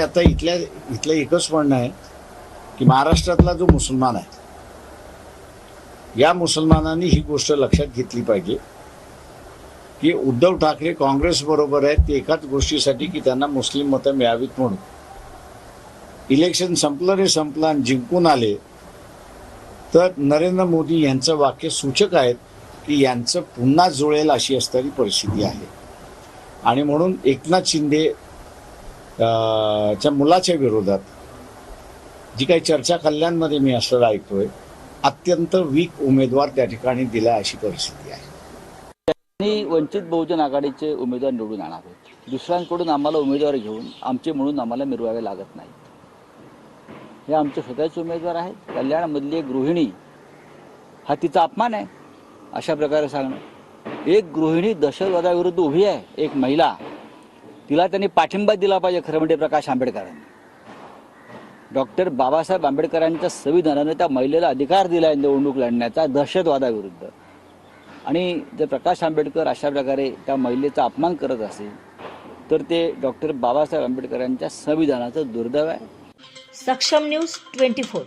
आता इथल्या इथलं एकच म्हणणं आहे की महाराष्ट्रातला जो मुसलमान आहे या मुसलमानांनी ही गोष्ट लक्षात घेतली पाहिजे की उद्धव ठाकरे काँग्रेस बरोबर आहेत ते एकाच गोष्टीसाठी की त्यांना मुस्लिम मतं मिळावीत म्हणून. इलेक्शन संपलं रे संपलं आणि जिंकून आले तर नरेंद्र मोदी यांचं वाक्य सूचक आहेत की यांचं पुन्हा जुळेल अशी असणारी परिस्थिती आहे. आणि म्हणून एकनाथ शिंदे च्या मुलाच्या विरोधात जी काही चर्चा कल्याणमध्ये मी असं ऐकतोय अत्यंत वीक उमेदवार त्या ठिकाणी दिला अशी परिस्थिती आहे. आणि वंचित बहुजन आघाडीचे उमेदवार निवडून आणावेत दुसऱ्यांकडून आम्हाला उमेदवार घेऊन आमचे म्हणून आम्हाला मिरवावे लागत नाहीत. हे आमचे स्वतःचे उमेदवार आहेत. कल्याणमधली एक गृहिणी हा तिचा अपमान आहे अशा प्रकारे सांगणं. एक गृहिणी दहशतवादाविरुद्ध उभी आहे एक महिला. तिला त्यांनी पाठिंबा दिला पाहिजे खरं म्हणजे प्रकाश आंबेडकरांनी. डॉक्टर बाबासाहेब आंबेडकरांच्या संविधानाने त्या महिलेला अधिकार दिला आहे निवडणूक लढण्याचा दहशतवादाविरुद्ध. आणि जर प्रकाश आंबेडकर अशा प्रकारे त्या महिलेचा अपमान करत असेल तर ते डॉक्टर बाबासाहेब आंबेडकरांच्या संविधानाचं दुर्दैव आहे. सक्षम न्यूज ट्वेंटी फोर.